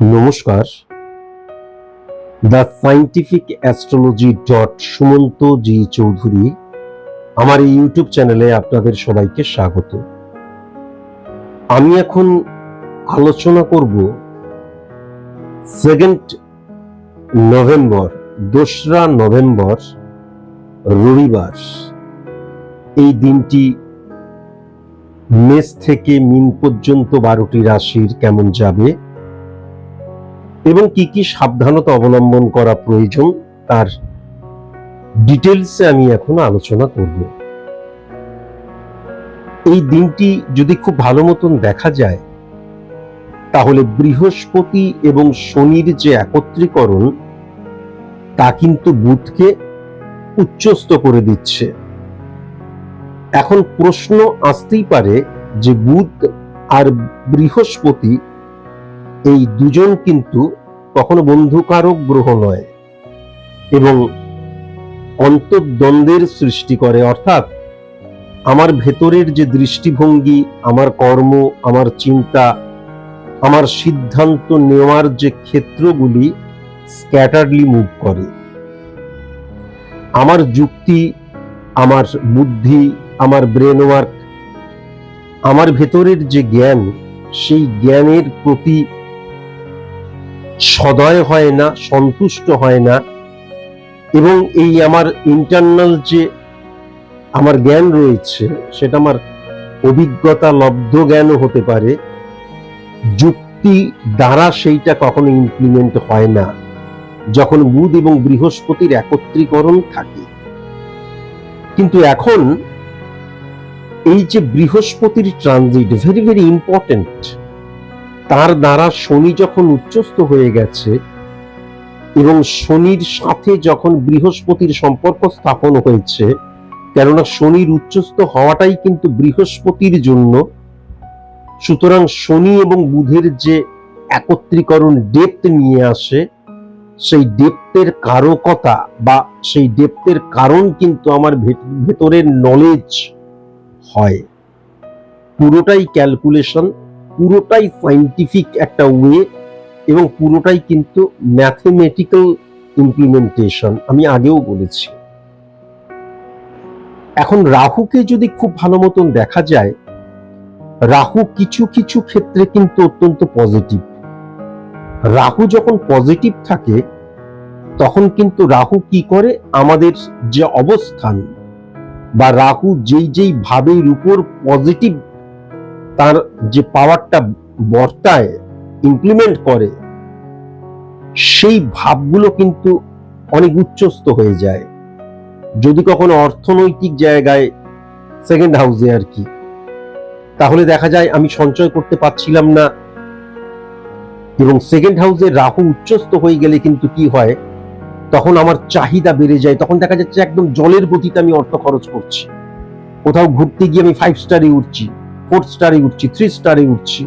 নমস্কার। The scientific astrology dot Sumanta G Chowdhury আমার এই ইউটিউব চ্যানেলে আপনাদের সবাইকে স্বাগত। আমি এখন আলোচনা করব সেকেন্ড নভেম্বর দোসরা নভেম্বর রবিবার। এই দিনটি মেষ থেকে মিন পর্যন্ত বারোটি রাশির কেমন যাবে? এবং কি কি সাবধানতা অবলম্বন করা প্রয়োজন তার ডিটেলসে আমি এখন আলোচনা করব। এই দিনটি যদি খুব ভালো মতন দেখা যায়, তাহলে বৃহস্পতি এবং শনির যে একত্রীকরণ, তা কিন্তু বুধকে উচ্চস্ত করে দিচ্ছে। এখন প্রশ্ন আসতেই পারে যে বুধ আর বৃহস্পতি এই দুজন কিন্তু কখনো বন্ধুকারক গ্রহ নয় এবং অন্তর্দ্বন্দ্বের সৃষ্টি করে। অর্থাৎ আমার ভেতরের যে দৃষ্টিভঙ্গি, আমার কর্ম, আমার চিন্তা, আমার সিদ্ধান্ত নেওয়ার যে ক্ষেত্রগুলি স্ক্যাটারলি মুভ করে। আমার যুক্তি, আমার বুদ্ধি, আমার ব্রেন ওয়ার্ক, আমার ভেতরের যে জ্ঞান, সেই জ্ঞানের প্রতি সদয় হয় না, সন্তুষ্ট হয় না। এবং এই আমার ইন্টারনাল যে আমার জ্ঞান রয়েছে, সেটা আমার অভিজ্ঞতা, লব্ধ জ্ঞানও হতে পারে। যুক্তি দ্বারা সেইটা কখনো ইমপ্লিমেন্ট হয় না। যখন বুধ এবং বৃহস্পতির একত্রীকরণ থাকে। কিন্তু এখন এই যে বৃহস্পতির ট্রানজিট ভেরি ভেরি ইম্পর্টেন্ট তার দ্বারা শনি যখন উচ্চস্থ হয়ে গেছে এবং শনির সাথে যখন বৃহস্পতির সম্পর্ক স্থাপন হয়েছে, কেননা শনির উচ্চস্থ হওয়াটাই কিন্তু বৃহস্পতির জন্য, সুতরাং শনি এবং বুধের যে একত্রীকরণ ডেপথ নিয়ে আসে, সেই ডেপথের কারকতা বা সেই ডেপথের কারণ কিন্তু আমার ভেত- ভেতরের নলেজ হয়। পুরোটাই ক্যালকুলেশন পুরোটাই সাইন্টিফিক একটা ওয়ে এবং পুরোটাই কিন্তু ম্যাথমেটিক্যাল ইমপ্লিমেন্টেশন আমি আগেও বলেছি। এখন রাহুকে যদি খুব ভালো মতন দেখা যায়, রাহু কিছু কিছু ক্ষেত্রে কিন্তু অত্যন্ত পজিটিভ রাহু যখন পজিটিভ থাকে, তখন কিন্তু রাহু কি করে? আমাদের যে অবস্থান বা রাহু যেই যেই ভাবের উপর পজিটিভ তার যে পাওয়ারটা বর্তায় ইমপ্লিমেন্ট করে, সেই ভাবগুলো কিন্তু অনেক উচ্চস্ত হয়ে যায়। যদি কখনো অর্থনৈতিক জায়গায় সেকেন্ড হাউসে আর কি, তাহলে দেখা যায় আমি সঞ্চয় করতে পারছিলাম না এবং সেকেন্ড হাউসে রাহু উচ্চস্ত হয়ে গেলে কিন্তু কি হয়, তখন আমার চাহিদা বেড়ে যায়, তখন দেখা যাচ্ছে একদম জলের গতিতে আমি অর্থ খরচ করছি। কোথাও ঘুরতে গিয়ে আমি ফাইভ স্টারে উঠছি। ফোর স্টারে উঠছি থ্রি স্টারে উঠছি।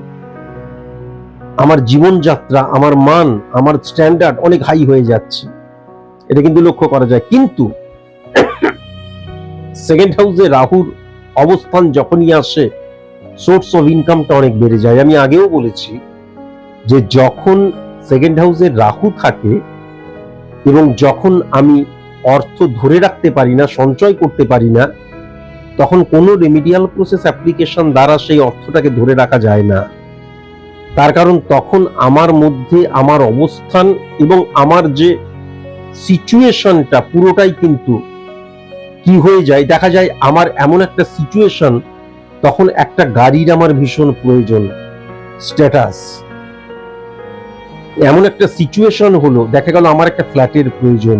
আমার জীবনযাত্রা, আমার মান, আমার স্ট্যান্ডার্ড অনেক হাই হয়ে যাচ্ছে। এটা কিন্তু লক্ষ্য করা যায়। কিন্তু সেকেন্ড হাউসে রাহুর অবস্থান যখনই আসে সোর্স অফ ইনকামটা অনেক বেড়ে যায়। আমি আগেও বলেছি যে যখন সেকেন্ড হাউসে রাহু থাকে এবং যখন আমি অর্থ ধরে রাখতে পারি না, সঞ্চয় করতে পারি না তখন কোনো রেমিডিয়াল প্রসেস অ্যাপ্লিকেশন দ্বারা সেই অর্থটাকে ধরে রাখা যায় না। তার কারণ তখন আমার মধ্যে আমার অবস্থান এবং আমার যে সিচুয়েশনটা পুরোটাই কিন্তু কি হয়ে যায়, দেখা যায় আমার এমন একটা সিচুয়েশন তখন একটা গাড়ির আমার ভীষণ প্রয়োজন স্ট্যাটাস এমন একটা সিচুয়েশন হলো, দেখা গেল আমার একটা ফ্ল্যাটের প্রয়োজন।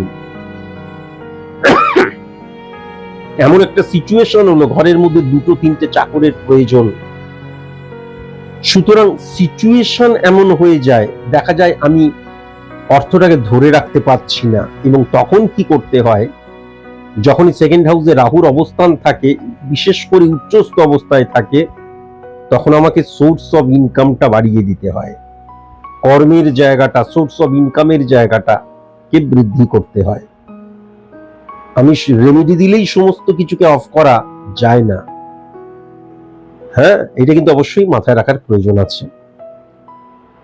এমন একটা সিচুয়েশন হলো, ঘরের মধ্যে দুটো, তিনটে চাকরের প্রয়োজন। সুতরাং সিচুয়েশন এমন হয়ে যায়, দেখা যায় আমি অর্থটাকে ধরে রাখতে পারছি না এবং তখন কি করতে হয়, যখনই সেকেন্ড হাউসে রাহুর অবস্থান থাকে, বিশেষ করে উচ্চস্থ অবস্থায় থাকে, তখন আমাকে সোর্স অফ ইনকামটা বাড়িয়ে দিতে হয়। কর্মের জায়গাটা সোর্স অফ ইনকামের জায়গাটা কে বৃদ্ধি করতে হয়। আমি রেমেডি দিলেই সমস্ত কিছুকে অফ করা যায় না। হ্যাঁ এটা কিন্তু অবশ্যই মাথায় রাখার প্রয়োজন আছে।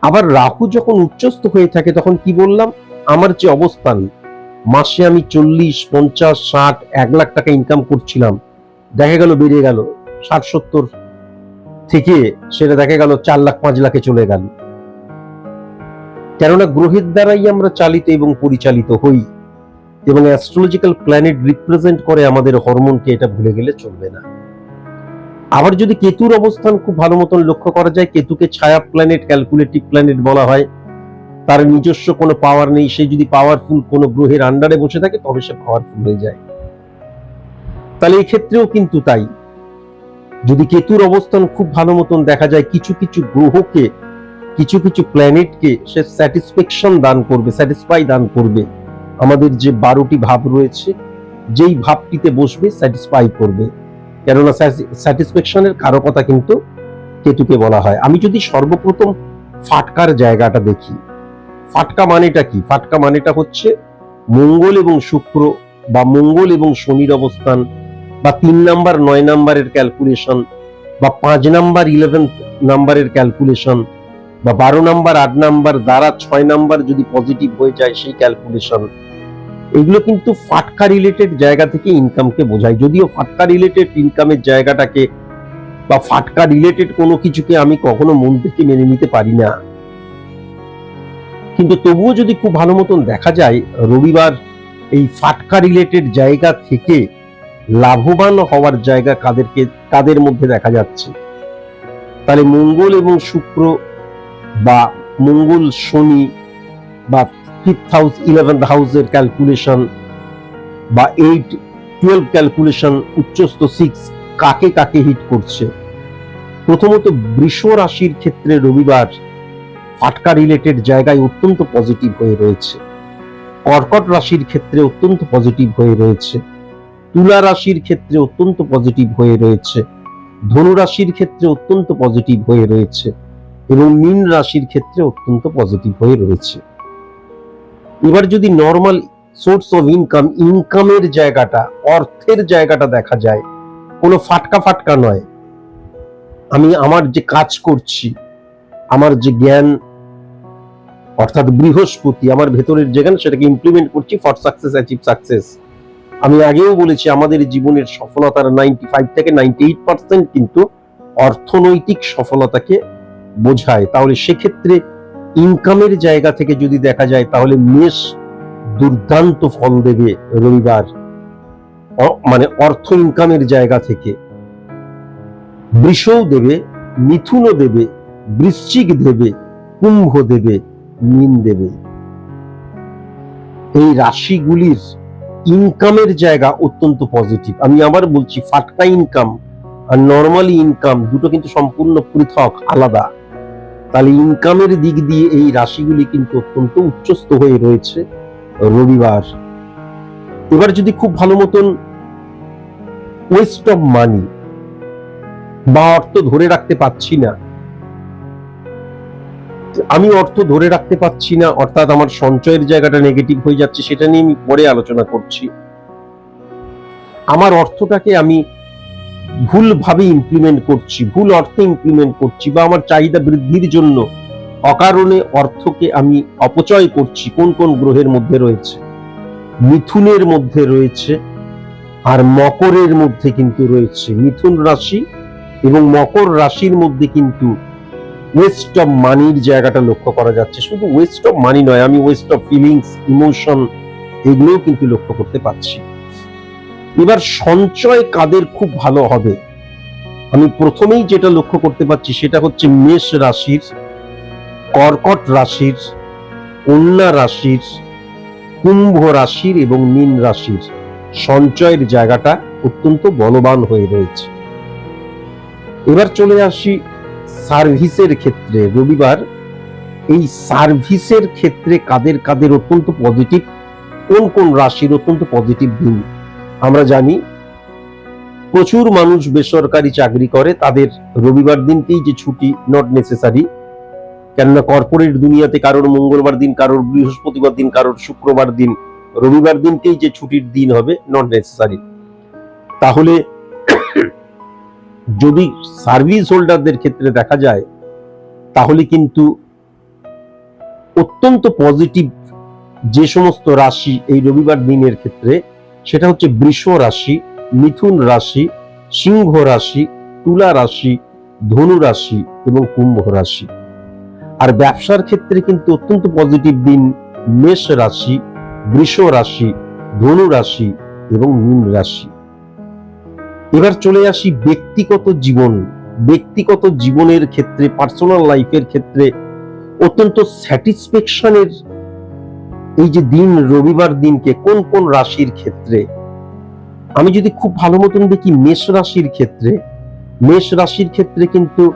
আবার রাহু যখন উচ্চস্থ হয়ে থাকে, তখন কি বললাম? আমার যে অবস্থান, মাসে আমি চল্লিশ, পঞ্চাশ, ষাট, এক লাখ টাকা ইনকাম করছিলাম। দেখা গেল বেড়ে গেল, ষাট, সত্তর থেকে সেটা দেখা গেল চার লাখ, পাঁচ লাখে চলে গেল। কেননা গ্রহের দ্বারাই আমরা চালিত এবং পরিচালিত হই। এবং অ্যাস্ট্রোলজিক্যাল প্ল্যানেট রিপ্রেজেন্ট করে আমাদের হরমোনকে এটা ভুলে গেলে চলবে না। আবার যদি কেতুর অবস্থান খুব ভালো মতন লক্ষ্য করা যায়, কেতুকে ছায়া প্ল্যানেট ক্যালকুলেটিভ প্ল্যানেট বলা হয়, তার নিজস্ব কোনো পাওয়ার নেই, সে যদি পাওয়ারফুল কোনো গ্রহের আন্ডারে বসে থাকে, তবে সে পাওয়ারফুল হয়ে যায়। তাহলে এই ক্ষেত্রেও কিন্তু তাই। যদি কেতুর অবস্থান খুব ভালো মতন দেখা যায়, কিছু কিছু গ্রহকে, কিছু কিছু প্ল্যানেটকে সে স্যাটিসফ্যাকশন দান করবে স্যাটিসফাই দান করবে। আমাদের যে বারোটি ভাব রয়েছে, যেই ভাবটিতে বসবে স্যাটিসফাই করবে। কেননা স্যাটিসফ্যাকশনের কারও কথা কিন্তু কেতুকে বলা হয়। আমি যদি সর্বপ্রথম ফাটকার জায়গাটা দেখি, ফাটকা মানেটা কি? ফাটকা মানেটা হচ্ছে মঙ্গল এবং শুক্র বা মঙ্গল এবং শনির অবস্থান বা তিন নাম্বার, নয় নাম্বারের ক্যালকুলেশন বা পাঁচ নাম্বার ইলেভেন নাম্বারের ক্যালকুলেশন বা বারো নাম্বার, আট নাম্বার, দ্বারা ছয় নাম্বার যদি পজিটিভ হয়ে যায়, সেই ক্যালকুলেশন এগুলো কিন্তু ফাটকা রিলেটেড জায়গা থেকে ইনকামকে বোঝায়। যদিও ফাটকা রিলেটেড ইনকামের জায়গাটাকে বা ফাটকা রিলেটেড কোনো কিছুকে আমি কখনো মন থেকে মেনে নিতে পারি না। কিন্তু তবুও যদি খুব ভালো মতন দেখা যায়, রবিবার এই ফাটকা রিলেটেড জায়গা থেকে লাভবান হওয়ার জায়গা কাদেরকে, কাদের মধ্যে দেখা যাচ্ছে? তাহলে মঙ্গল এবং শুক্র বা মঙ্গল শনি বা ফিফথ হাউস ইলেভেন্থ হাউসের ক্যালকুলেশন বা এইট টুয়েলভ ক্যালকুলেশন উচ্চস্থ সিক্স কাকে কাকে হিট করছে? প্রথমত বৃষ রাশির ক্ষেত্রে রবিবার ফাটকা রিলেটেড জায়গায় অত্যন্ত পজিটিভ হয়ে রয়েছে। কর্কট রাশির ক্ষেত্রে অত্যন্ত পজিটিভ হয়ে রয়েছে। তুলা রাশির ক্ষেত্রে অত্যন্ত পজিটিভ হয়ে রয়েছে। ধনু রাশির ক্ষেত্রে অত্যন্ত পজিটিভ হয়ে রয়েছে। এবং মিন রাশির ক্ষেত্রে অত্যন্ত পজিটিভ হয়ে রয়েছে। এবার যদি নর্মাল সোর্স অফ ইনকাম ইনকামের জায়গাটা, অর্থের জায়গাটা দেখা যায়, কোনো ফাটকা ফাটকা নয়। আমি আমার যে কাজ করছি, আমার যে জ্ঞান, অর্থাৎ বৃহস্পতি, আমার ভেতরের যে জ্ঞান, সেটাকে ইমপ্লিমেন্ট করছি ফর সাকসেস অ্যাচিভ সাকসেস আমি আগেও বলেছি, আমাদের জীবনের সফলতার নাইনটি ফাইভ থেকে নাইনটি এইট পার্সেন্ট কিন্তু অর্থনৈতিক সফলতাকে বোঝায়, তাহলে সেক্ষেত্রে ইনকামের জায়গা থেকে যদি দেখা যায়, তাহলে মেষ দুর্দান্ত ফল দেবে রবিবার। মানে অর্থ ইনকামের জায়গা থেকে। বৃষও দেবে, মিথুনও দেবে, বৃশ্চিক দেবে, কুম্ভ দেবে, মীন দেবে। এই রাশিগুলির ইনকামের জায়গা অত্যন্ত পজিটিভ আমি আবার বলছি, ফাটকা ইনকাম আর নর্মালি ইনকাম দুটো কিন্তু সম্পূর্ণ পৃথক, আলাদা। তাহলে ইনকামের দিক দিয়ে এই রাশিগুলি কিন্তু অত্যন্ত উচ্চস্থ হয়ে রয়েছে রবিবার। এবার যদি খুব ভালো মতন ওয়েস্ট অফ মানি বা অর্থ ধরে রাখতে পাচ্ছি না, আমি অর্থ ধরে রাখতে পাচ্ছি না, অর্থাৎ আমার সঞ্চয়ের জায়গাটা নেগেটিভ হয়ে যাচ্ছে, সেটা নিয়ে আমি পরে আলোচনা করছি। আমার অর্থটাকে আমি ভুলভাবে ইমপ্লিমেন্ট করছি, ভুল অর্থে ইমপ্লিমেন্ট করছি বা আমার চাহিদা বৃদ্ধির জন্য অকারণে অর্থকে আমি অপচয় করছি, কোন কোন গ্রহের মধ্যে রয়েছে? মিথুনের মধ্যে রয়েছে আর মকরের মধ্যে কিন্তু রয়েছে। মিথুন রাশি এবং মকর রাশির মধ্যে কিন্তু ওয়েস্ট অফ মানির জায়গাটা লক্ষ্য করা যাচ্ছে। শুধু ওয়েস্ট অফ মানি নয়, আমি ওয়েস্ট অফ ফিলিংস ইমোশন এগুলোও কিন্তু লক্ষ্য করতে পারছি। এবার সঞ্চয় কাদের খুব ভালো হবে? আমি প্রথমেই যেটা লক্ষ্য করতে পারছি সেটা হচ্ছে মেষ রাশির, কর্কট রাশির, কন্যা রাশির, কুম্ভ রাশির এবং মীন রাশির। সঞ্চয়ের জায়গাটা অত্যন্ত বলবান হয়ে রয়েছে। এবার চলে আসি সার্ভিসের ক্ষেত্রে। রবিবার, এই সার্ভিসের ক্ষেত্রে কাদের কাদের অত্যন্ত পজিটিভ কোন কোন রাশির অত্যন্ত পজিটিভ দিন? আমরা জানি প্রচুর মানুষ বেসরকারি চাকরি করে, তাদের রবিবার দিনকেই যে ছুটি নট নেসেসারি কেননা কর্পোরেট দুনিয়াতে কারোর মঙ্গলবার দিন, কারোর বৃহস্পতিবার দিন, কারোর শুক্রবার দিন, রবিবার দিনকেই যে ছুটির দিন হবে নট নেসেসারি তাহলে যদি সার্ভিস হোল্ডারদের ক্ষেত্রে দেখা যায়, তাহলে কিন্তু অত্যন্ত পজিটিভ যে সমস্ত রাশি এই রবিবার দিনের ক্ষেত্রে সেটা হচ্ছে বৃষ রাশি, মিথুন রাশি, সিংহ রাশি, তুলা রাশি, ধনু রাশি এবং কুম্ভ রাশি। আর ব্যবসার ক্ষেত্রে কিন্তু অত্যন্ত পজিটিভ দিন মেষ রাশি, বৃষ রাশি, ধনু রাশি এবং মীন রাশি। এবার চলে আসি ব্যক্তিগত জীবন। ব্যক্তিগত জীবনের ক্ষেত্রে পার্সোনাল লাইফের ক্ষেত্রে অত্যন্ত স্যাটিসফ্যাকশনের এই যে দিন, রবিবার দিনকে কোন কোন রাশির ক্ষেত্রে? আমি যদি খুব ভালো মতন দেখি মেষ রাশির ক্ষেত্রে, মেষ রাশির ক্ষেত্রে কিন্তু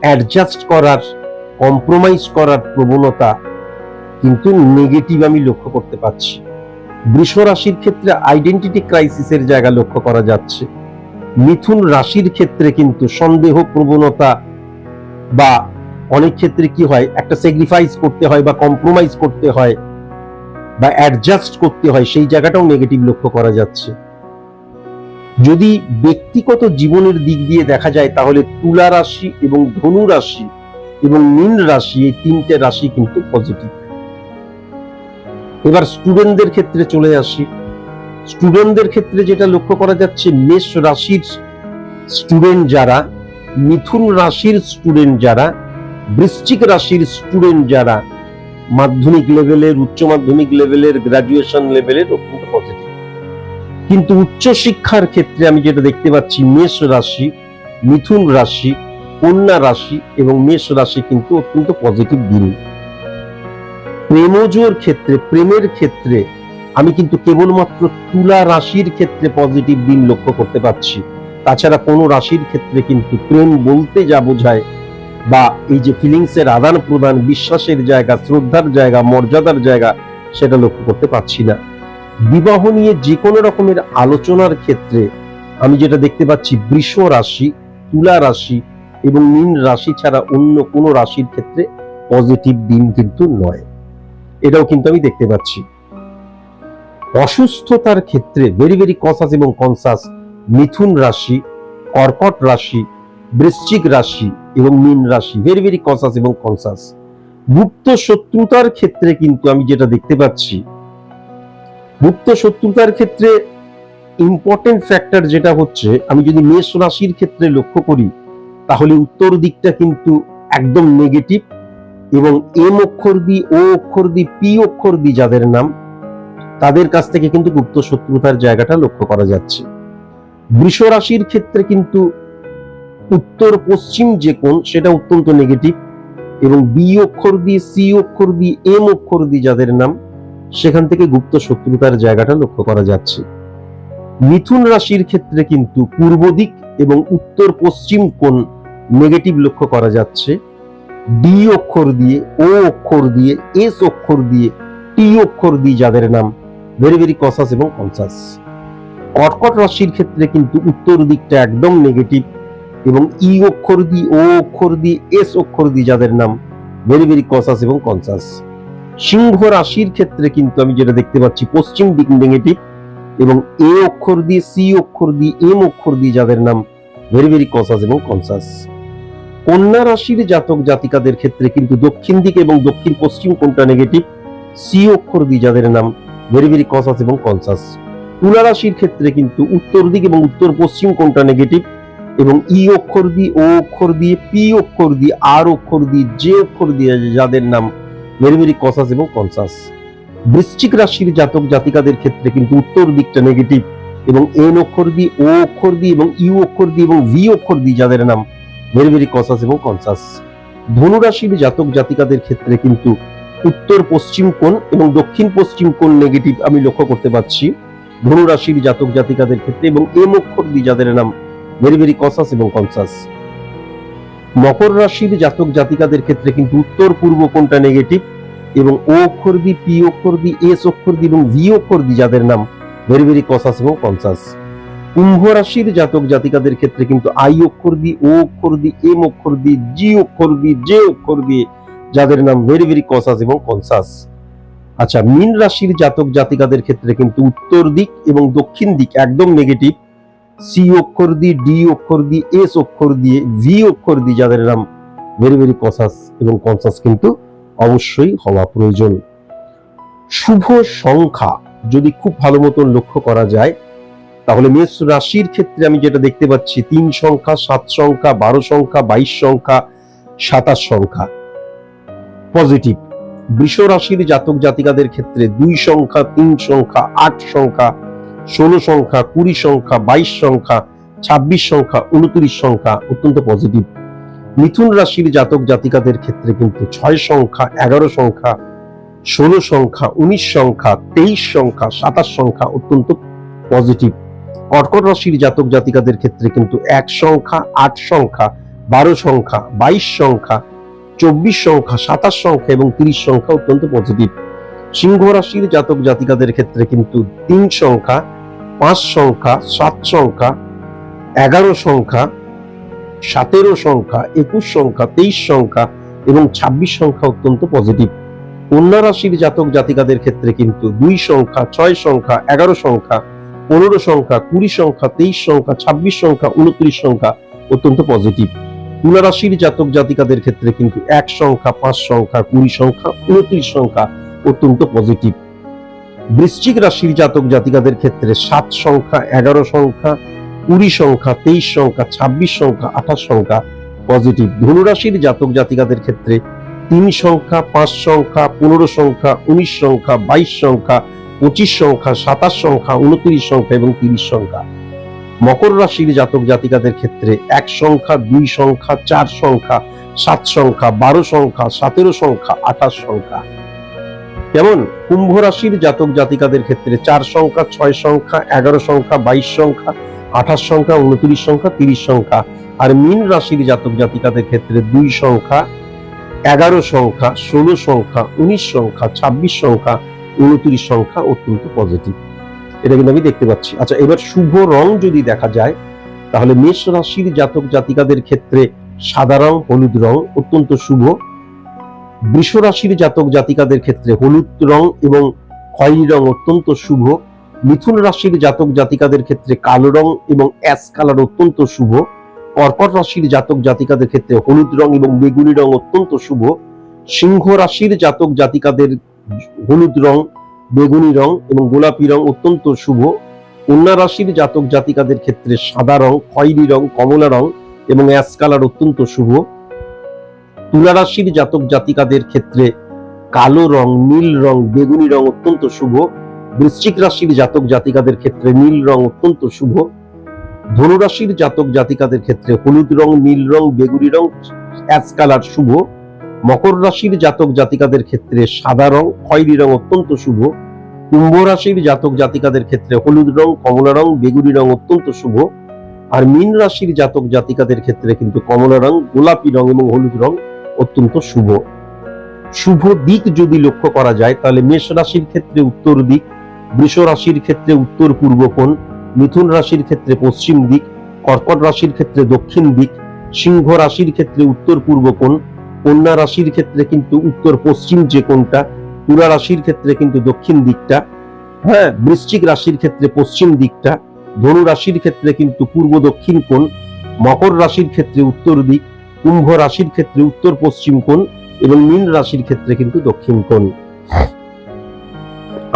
অ্যাডজাস্ট করার কম্প্রোমাইজ করার প্রবণতা কিন্তু নেগেটিভ আমি লক্ষ্য করতে পারছি। বৃষ রাশির ক্ষেত্রে আইডেন্টিটি ক্রাইসিসের জায়গা লক্ষ্য করা যাচ্ছে। মিথুন রাশির ক্ষেত্রে কিন্তু সন্দেহ প্রবণতা বা অনেক ক্ষেত্রে কি হয়, একটা স্যাক্রিফাইস করতে হয় বা কম্প্রোমাইজ করতে হয়। বা অ্যাডজাস্ট করতে হয়, সেই জায়গাটাও নেগেটিভ লক্ষ্য করা যাচ্ছে। যদি ব্যক্তিগত জীবনের দিক দিয়ে দেখা যায়, তাহলে তুলা রাশি এবং ধনু রাশি এবং মীন রাশি, এই তিনটে রাশি কিন্তু পজিটিভ এবার স্টুডেন্টদের ক্ষেত্রে চলে আসি। স্টুডেন্টদের ক্ষেত্রে যেটা লক্ষ্য করা যাচ্ছে, মেষ রাশির স্টুডেন্ট যারা, মিথুন রাশির স্টুডেন্ট যারা, বৃশ্চিক রাশির স্টুডেন্ট যারা মাধ্যমিক লেভেলের উচ্চ মাধ্যমিক লেভেলের গ্রাজুয়েশন লেভেলের অত্যন্ত পজিটিভ কিন্তু উচ্চ শিক্ষার ক্ষেত্রে আমি যেটা দেখতে পাচ্ছি, মেষ রাশি, মিথুন রাশি, কন্যা রাশি এবং মেষ রাশি কিন্তু অত্যন্ত পজিটিভ দিন। প্রেমজোর ক্ষেত্রে, প্রেমের ক্ষেত্রে আমি কিন্তু কেবলমাত্র তুলা রাশির ক্ষেত্রে পজিটিভ দিন লক্ষ্য করতে পারছি। তাছাড়া কোনো রাশির ক্ষেত্রে কিন্তু প্রেম বলতে যা বোঝায় বা এই যে ফিলিংস এর আদান প্রদান, বিশ্বাসের জায়গা, শ্রদ্ধার জায়গা, মর্যাদার জায়গা, সেটা লক্ষ্য করতে পারছি না। বিবাহ নিয়ে যে কোনো রকমের আলোচনার ক্ষেত্রে আমি যেটা দেখতে পাচ্ছি, বৃষ রাশি, তুলা রাশি এবং মীন রাশি ছাড়া অন্য কোনো রাশির ক্ষেত্রে পজিটিভ দিন কিন্তু নয়। এটাও কিন্তু আমি দেখতে পাচ্ছি। অসুস্থতার ক্ষেত্রে ভেরি ভেরি কনসাস এবং কনসাস মিথুন রাশি, কর্কট রাশি, বৃশ্চিক রাশি এবং মীন রাশি ভেরি ভেরি কনসাস এবং কনসাস গুপ্ত শত্রুতার ক্ষেত্রে কিন্তু আমি যেটা দেখতে পাচ্ছি, গুপ্ত শত্রুতার ক্ষেত্রে ইম্পর্টেন্ট ফ্যাক্টর যেটা হচ্ছে, আমি যদি মেষ রাশির ক্ষেত্রে লক্ষ্য করি, তাহলে উত্তর দিকটা কিন্তু একদম নেগেটিভ এবং এম অক্ষর দি ও অক্ষর দি পি অক্ষর দি যাদের নাম, তাদের কাছ থেকে কিন্তু গুপ্ত শত্রুতার জায়গাটা লক্ষ্য করা যাচ্ছে। বৃষ রাশির ক্ষেত্রে কিন্তু উত্তর, পশ্চিম যে কোণ, সেটা অত্যন্ত নেগেটিভ এবং বি অক্ষর দিয়ে সি অক্ষর দিয়ে এম অক্ষর দিয়ে যাদের নাম, সেখান থেকে গুপ্ত শত্রুতার জায়গাটা লক্ষ্য করা যাচ্ছে। মিথুন রাশির ক্ষেত্রে কিন্তু পূর্ব দিক এবং উত্তর, পশ্চিম কোণ নেগেটিভ লক্ষ্য করা যাচ্ছে। ডি অক্ষর দিয়ে ও অক্ষর দিয়ে এস অক্ষর দিয়ে টি অক্ষর দিয়ে যাদের নাম ভেরি ভেরি কসাস এবং কনসাস কর্কট রাশির ক্ষেত্রে কিন্তু উত্তর দিকটা একদম নেগেটিভ এবং ই অক্ষর দি, ও অক্ষর দিয়ে এস অক্ষর দিয়ে যাদের নাম ভেরি ভেরি কসাস এবং কনসাস সিংহ রাশির ক্ষেত্রে কিন্তু আমি যেটা দেখতে পাচ্ছি, পশ্চিম দিক নেগেটিভ এবং এ অক্ষর দিয়ে সি অক্ষর দিয়ে এম অক্ষর দিয়ে যাদের নাম ভেরি ভেরি কসাস এবং কনসাস কন্যা রাশির জাতক জাতিকাদের ক্ষেত্রে কিন্তু দক্ষিণ দিক এবং দক্ষিণ পশ্চিম কোনটা নেগেটিভ সি অক্ষর দিয়ে যাদের নাম ভেরি ভেরি কসাস এবং কনসাস তুলা রাশির ক্ষেত্রে কিন্তু উত্তর দিক এবং উত্তর পশ্চিম কোনটা নেগেটিভ এবং ই অক্ষর দিয়ে ও অক্ষর দিয়ে পি অক্ষর দিয়ে আর অক্ষর দিয়ে যে অক্ষর দিয়ে যাদের নাম ভেরি কসাস এবং কনসাস বৃশ্চিক রাশির জাতক জাতিকাদের ক্ষেত্রে কিন্তু উত্তর দিকটা নেগেটিভ এবং এন অক্ষর দিয়ে ও অক্ষর দিয়ে এবং ইউ অক্ষর দিয়ে এবং ভি অক্ষর দিয়ে যাদের নাম ভেরি কসাস এবং কনসাস ধনু রাশির জাতক জাতিকাদের ক্ষেত্রে কিন্তু উত্তর পশ্চিম কোণ এবং দক্ষিণ পশ্চিম কোণ নেগেটিভ আমি লক্ষ্য করতে পারছি। ধনু রাশির জাতক জাতিকাদের ক্ষেত্রে এবং এম অক্ষর দিয়ে যাদের নাম ভেরি ভেরি কসাস এবং কনসাস মকর রাশির জাতক জাতিকাদের ক্ষেত্রে কিন্তু উত্তর পূর্ব কোণটা নেগেটিভ এবং ও অক্ষর দি পি অক্ষর দি এস অক্ষর দি এবং ভি অক্ষর দি যাদের নাম ভেরি ভেরি কসাস এবং কনসাস কুম্ভ রাশির জাতক জাতিকাদের ক্ষেত্রে কিন্তু আই অক্ষর দি ও অক্ষর দি এম অক্ষর দি জি অক্ষর দি জে অক্ষর দিয়ে যাদের নাম ভেরি ভেরি কসাস এবং কনসাস আচ্ছা মীন রাশির জাতক জাতিকাদের ক্ষেত্রে কিন্তু উত্তর দিক এবং দক্ষিণ দিক একদম নেগেটিভ সি অক্ষর দিয়ে ডি অক্ষর দিয়ে এস অক্ষর দিয়ে ভি অক্ষর দিয়ে যাদের নাম ভেরি ভেরি কসাস এবং কনসাস কিন্তু অবশ্যই হওয়া প্রয়োজন। শুভ সংখ্যা যদি খুব ভালো মতন লক্ষ্য করা যায়, তাহলে মেষ রাশির ক্ষেত্রে আমি যেটা দেখতে পাচ্ছি, তিন সংখ্যা, সাত সংখ্যা, বারো সংখ্যা, বাইশ সংখ্যা, সাতাশ সংখ্যা। পজিটিভ বৃষ রাশির জাতক জাতিকাদের ক্ষেত্রে দুই সংখ্যা, তিন সংখ্যা, আট সংখ্যা ষোলো সংখ্যা, কুড়ি সংখ্যা, বাইশ সংখ্যা, ছাব্বিশ সংখ্যা, উনত্রিশ সংখ্যা অত্যন্ত পজিটিভ মিথুন রাশির জাতক জাতিকাদের ক্ষেত্রে কিন্তু ছয় সংখ্যা, এগারো সংখ্যা, ষোলো সংখ্যা, উনিশ সংখ্যা, তেইশ সংখ্যা, সাতাশ সংখ্যা অত্যন্ত পজিটিভ কর্কট রাশির জাতক জাতিকাদের ক্ষেত্রে কিন্তু এক সংখ্যা, আট সংখ্যা, বারো সংখ্যা, বাইশ সংখ্যা, চব্বিশ সংখ্যা, সাতাশ সংখ্যা এবং তিরিশ সংখ্যা অত্যন্ত পজিটিভ সিংহ রাশির জাতক জাতিকাদের ক্ষেত্রে কিন্তু তিন সংখ্যা, পাঁচ সংখ্যা, সাত সংখ্যা, এগারো সংখ্যা, সতেরো সংখ্যা, একুশ সংখ্যা, তেইশ সংখ্যা এবং ছাব্বিশ সংখ্যা অত্যন্ত পজিটিভ কন্যা রাশির জাতক জাতিকাদের ক্ষেত্রে কিন্তু দুই সংখ্যা, ছয় সংখ্যা, এগারো সংখ্যা, পনেরো সংখ্যা, কুড়ি সংখ্যা, তেইশ সংখ্যা, ছাব্বিশ সংখ্যা, উনত্রিশ সংখ্যা অত্যন্ত পজিটিভ তুলা রাশির জাতক জাতিকাদের ক্ষেত্রে কিন্তু এক সংখ্যা, পাঁচ সংখ্যা, কুড়ি সংখ্যা, উনত্রিশ সংখ্যা অত্যন্ত পজিটিভ বৃশ্চিক রাশির জাতক জাতিকাদের ক্ষেত্রে সাত সংখ্যা, এগারো সংখ্যা, কুড়ি সংখ্যা, তেইশ সংখ্যা, ছাব্বিশ সংখ্যা, আঠাশ সংখ্যা পজিটিভ ধনুরাশির জাতক জাতিকাদের ক্ষেত্রে তিন সংখ্যা, পাঁচ সংখ্যা, পনেরো সংখ্যা, উনিশ সংখ্যা, বাইশ সংখ্যা, পঁচিশ সংখ্যা, সাতাশ সংখ্যা, উনত্রিশ সংখ্যা এবং তিরিশ সংখ্যা। মকর রাশির জাতক জাতিকাদের ক্ষেত্রে এক সংখ্যা, দুই সংখ্যা, চার সংখ্যা, সাত সংখ্যা, বারো সংখ্যা, সতেরো সংখ্যা, আঠাশ সংখ্যা। কেমন কুম্ভ রাশির জাতক জাতিকাদের ক্ষেত্রে চার সংখ্যা, ছয় সংখ্যা, এগারো সংখ্যা, বাইশ সংখ্যা, আঠাশ সংখ্যা, উনত্রিশ সংখ্যা, তিরিশ সংখ্যা। আর মীন রাশির জাতক জাতিকাদের ক্ষেত্রে দুই সংখ্যা, এগারো সংখ্যা, ষোলো সংখ্যা, উনিশ সংখ্যা, ছাব্বিশ সংখ্যা, উনত্রিশ সংখ্যা অত্যন্ত পজিটিভ এটা কিন্তু আমি দেখতে পাচ্ছি। আচ্ছা এবার শুভ রং যদি দেখা যায়, তাহলে মেষ রাশির জাতক জাতিকাদের ক্ষেত্রে সাদা রং, হলুদ রং অত্যন্ত শুভ। বৃষ রাশির জাতক জাতিকাদের ক্ষেত্রে হলুদ রং এবং খয়েরি রং অত্যন্ত শুভ। মিথুন রাশির জাতক জাতিকাদের ক্ষেত্রে কালো রং এবং অ্যাশ কালার অত্যন্ত শুভ। কর্কট রাশির জাতক জাতিকাদের ক্ষেত্রে হলুদ রং এবং বেগুনি রং অত্যন্ত শুভ। সিংহ রাশির জাতক জাতিকাদের হলুদ রং, বেগুনি রং এবং গোলাপি রং অত্যন্ত শুভ। কন্যা রাশির জাতক জাতিকাদের ক্ষেত্রে সাদা রং, খয়েরি রং, কমলা রং এবং অ্যাশ কালার অত্যন্ত শুভ। তুলা রাশির জাতক জাতিকাদের ক্ষেত্রে কালো রং, নীল রং, বেগুনি রং অত্যন্ত শুভ। বৃশ্চিক রাশির জাতক জাতিকাদের ক্ষেত্রে নীল রং অত্যন্ত শুভ। ধনুরাশির জাতক জাতিকাদের ক্ষেত্রে হলুদ রং, নীল রং, বেগুনি রং অ্যাশ কালার শুভ। মকর রাশির জাতক জাতিকাদের ক্ষেত্রে সাদা রং, খয়েরি রং অত্যন্ত শুভ। কুম্ভ রাশির জাতক জাতিকাদের ক্ষেত্রে হলুদ রং, কমলা রং, বেগুনি রং অত্যন্ত শুভ। আর মীন রাশির জাতক জাতিকাদের ক্ষেত্রে কিন্তু কমলা রং, গোলাপি রং এবং হলুদ রং অত্যন্ত শুভ শুভ দিক যদি লক্ষ্য করা যায় তাহলে মেষ রাশির ক্ষেত্রে উত্তর দিক বৃষ রাশির ক্ষেত্রে উত্তর পূর্ব কোণ মিথুন রাশির ক্ষেত্রে পশ্চিম দিক কর্কট রাশির ক্ষেত্রে দক্ষিণ দিক সিংহ রাশির ক্ষেত্রে উত্তর পূর্ব কোণ কন্যা রাশির ক্ষেত্রে কিন্তু উত্তর পশ্চিম যে কোণটা তুলা রাশির ক্ষেত্রে কিন্তু দক্ষিণ দিকটা হ্যাঁ বৃশ্চিক রাশির ক্ষেত্রে পশ্চিম দিকটা ধনু রাশির ক্ষেত্রে কিন্তু পূর্ব দক্ষিণ কোণ মকর রাশির ক্ষেত্রে উত্তর দিক কুম্ভ রাশির ক্ষেত্রে উত্তর পশ্চিম কোণ এবং মীন রাশির ক্ষেত্রে কিন্তু দক্ষিণ কোণ।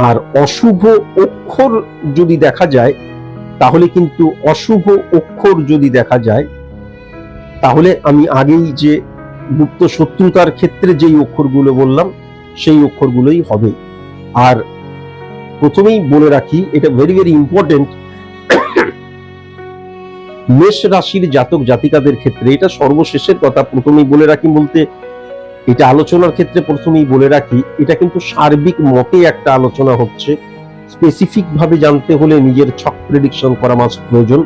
আর অশুভ অক্ষর যদি দেখা যায় তাহলে কিন্তু অশুভ অক্ষর যদি দেখা যায় তাহলে আমি আগেই যে গুপ্ত শত্রুতার ক্ষেত্রে যেই অক্ষরগুলো বললাম সেই অক্ষরগুলোই হবে। আর প্রথমেই বলে রাখি এটা ভেরি ভেরি ইম্পর্টেন্ট মেষ রাশির জাতক জাতিকাদের ক্ষেত্রে এটা সর্বশেষের কথা। প্রথমেই বলে রাখি বলতে, এটা আলোচনার ক্ষেত্রে প্রথমেই বলে রাখি, এটা কিন্তু সার্বিক মতে একটা আলোচনা হচ্ছে। স্পেসিফিক ভাবে জানতে হলে নিজের ছক প্রেডিকশন করা মাস প্রয়োজন।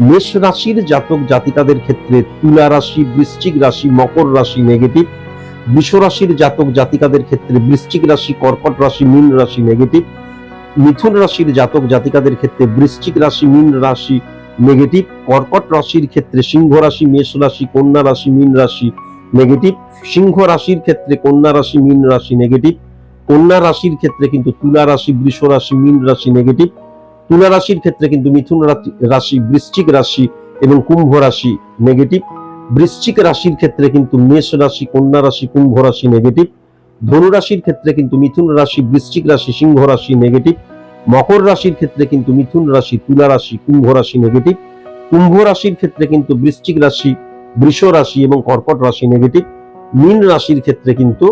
মেষ রাশির জাতক জাতিকাদের ক্ষেত্রে তুলা রাশি, বৃশ্চিক রাশি, মকর রাশি নেগেটিভ বৃষ রাশির জাতক জাতিকাদের ক্ষেত্রে বৃশ্চিক রাশি, কর্কট রাশি, মীন রাশি নেগেটিভ মিথুন রাশির জাতক জাতিকাদের ক্ষেত্রে বৃশ্চিক রাশি, মীন রাশি নেগেটিভ কর্কট রাশির ক্ষেত্রে সিংহ রাশি, মেষ রাশি, কন্যা রাশি, মীন রাশি নেগেটিভ সিংহ রাশির ক্ষেত্রে কন্যা রাশি, মীন রাশি নেগেটিভ কন্যা রাশির ক্ষেত্রে কিন্তু তুলা রাশি, বৃষ রাশি, মীন রাশি নেগেটিভ তুলা রাশির ক্ষেত্রে কিন্তু মিথুন রাশি- বৃশ্চিক রাশি এবং কুম্ভ রাশি নেগেটিভ বৃশ্চিক রাশির ক্ষেত্রে কিন্তু মেষ রাশি, কন্যা রাশি, কুম্ভ রাশি নেগেটিভ ধনু রাশির ক্ষেত্রে কিন্তু মিথুন রাশি, বৃশ্চিক রাশি, সিংহ রাশি নেগেটিভ মকর রাশির ক্ষেত্রে কিন্তু মিথুন রাশি, তুলা রাশি, কুম্ভ রাশি নেগেটিভ কুম্ভ রাশির ক্ষেত্রে কিন্তু বৃশ্চিক রাশি, বৃষ রাশি এবং কর্কট রাশি নেগেটিভ মীন রাশির ক্ষেত্রে কিন্তু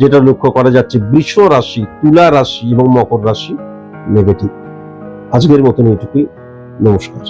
যেটা লক্ষ্য করা যাচ্ছে বৃষ রাশি, তুলা রাশি এবং মকর রাশি নেগেটিভ আজকের মতন এটুকুই নমস্কার।